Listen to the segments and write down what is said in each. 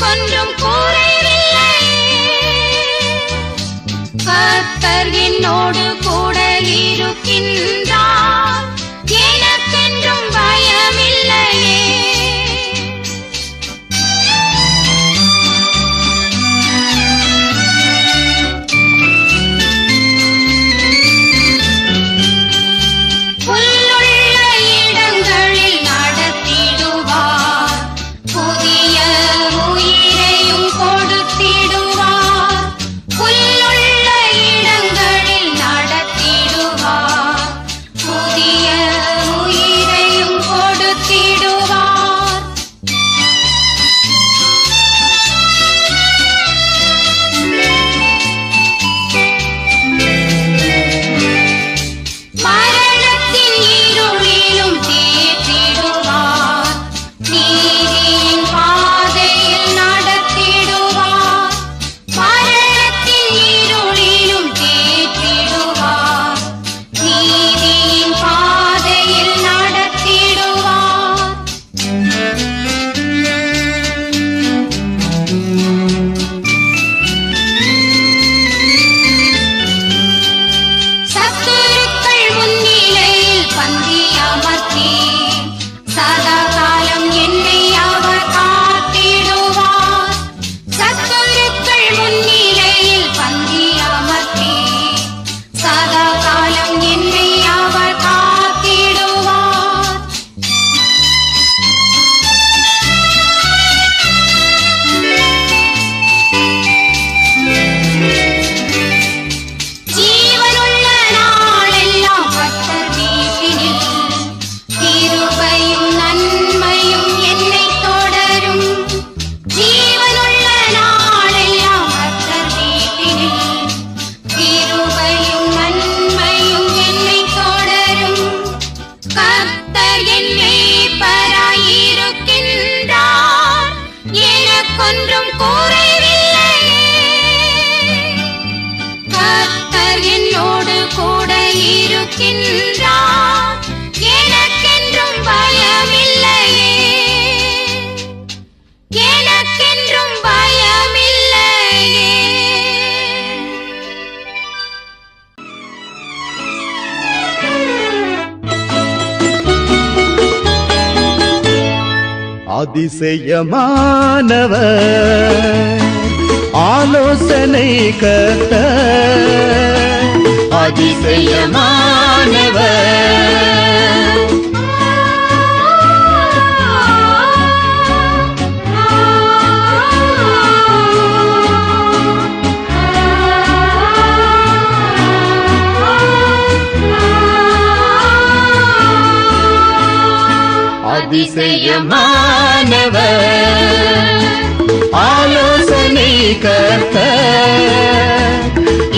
கொன்றும் கூரை என்னோடு கூட இருக்கின்ற அதிசயமானவர் ஆலோசனை கத்த அதிசயமானவர் அதிசயமானவர். ஆலோசனை கத்த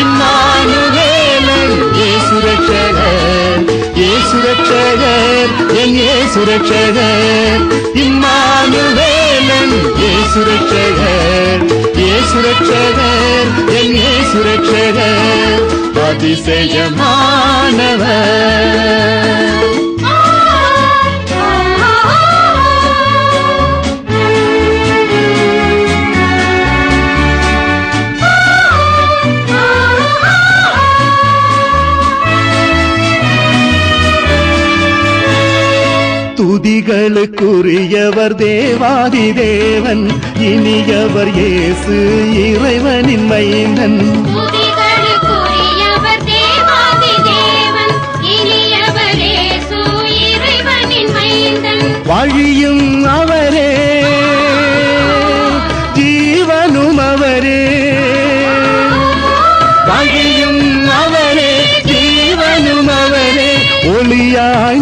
இம்மானுவேலன் ஏ சுரட்சகர் ஏ சுரட்சகர் என் ஏ சுரட்சகர். இம்மானுவேலன் ஏ சுரட்சகர் ஏ சுரட்சகர் என் ஏ சுரட்சகர். அதிசயமானவர். துதிகளுக்குரியவர் தேவாதி தேவன் இனியவர் இயேசு இறைவனின் மைந்தன். வழியும் அவரே ஜீவனும் அவரே. வழியும்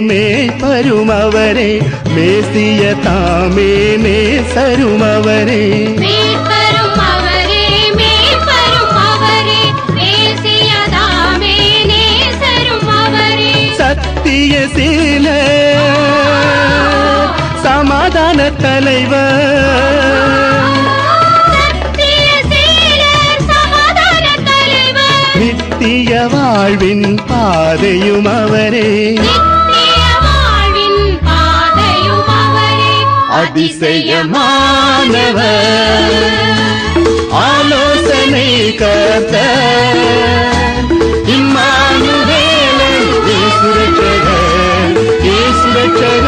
மேய்ப்பரும் அவரே பேசியதாமே நேசரும் அவரே சத்திய சீல சமாதான தலைவர். வாழ்வின் பாதையும் அவரே. அதிசயமானவர். ஆலோசனை கத்த இம்மானுவேலன் சுரட்சகர் ஏ சுரட்சகர்